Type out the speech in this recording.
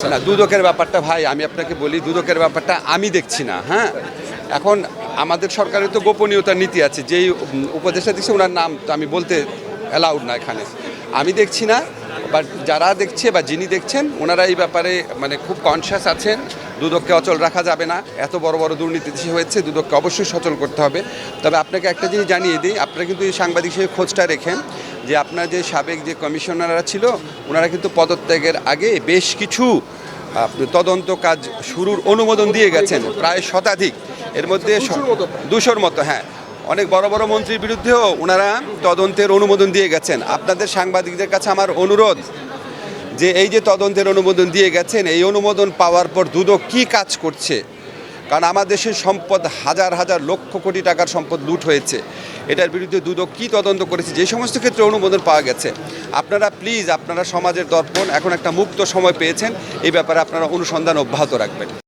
না, দুদকের ব্যাপারটা ভাই, আমি আপনাকে বলি, দুদকের ব্যাপারটা আমি দেখছি না হ্যাঁ? এখন আমাদের সরকারের তো গোপনীয়তার নীতি আছে, যেই উপদেষ্টা দিচ্ছে ওনার নাম তো আমি বলতে অ্যালাউড না এখানে। আমি দেখছি না বাট যারা দেখছে বা যিনি দেখছেন ওনারা এই ব্যাপারে মানে খুব কনসিয়াস আছেন। দুদককে অচল রাখা যাবে না। এত বড় বড় দুর্নীতি দেশে হয়েছে দুদককে অবশ্যই সচল করতে হবে। তবে আপনাকে একটা জিনিস জানিয়ে দিই আপনারা কিন্তু এই সাংবাদিক হিসেবে খোঁজটা রেখেন যে আপনার যে সাবেক যে কমিশনাররা ছিল ওনারা কিন্তু পদত্যাগের আগে বেশ কিছু আপনি তদন্ত কাজ শুরুর অনুমোদন দিয়ে গেছেন প্রায় শতাধিক। এর মধ্যে দুশোর মতো হ্যাঁ। অনেক বড় বড় মন্ত্রীর বিরুদ্ধেও ওনারা তদন্তের অনুমোদন দিয়ে গেছেন। আপনাদের সাংবাদিকদের কাছে আমার অনুরোধ যে এই যে তদন্তের অনুমোদন দিয়ে গেছেন, এই অনুমোদন পাওয়ার পর দুদক কি কাজ করছে? কারণ আমার দেশের সম্পদ হাজার হাজার লক্ষ কোটি টাকার সম্পদ লুট হয়েছে। এটার বিরুদ্ধে দুদক কি তদন্ত করেছে, যে সমস্ত ক্ষেত্রে অনুমোদন পাওয়া গেছে, আপনারা প্লিজ আপনারা সমাজের দর্পণ, এখন একটা মুক্ত সময় পেয়েছেন, এই ব্যাপারে আপনারা অনুসন্ধান অব্যাহত রাখবেন।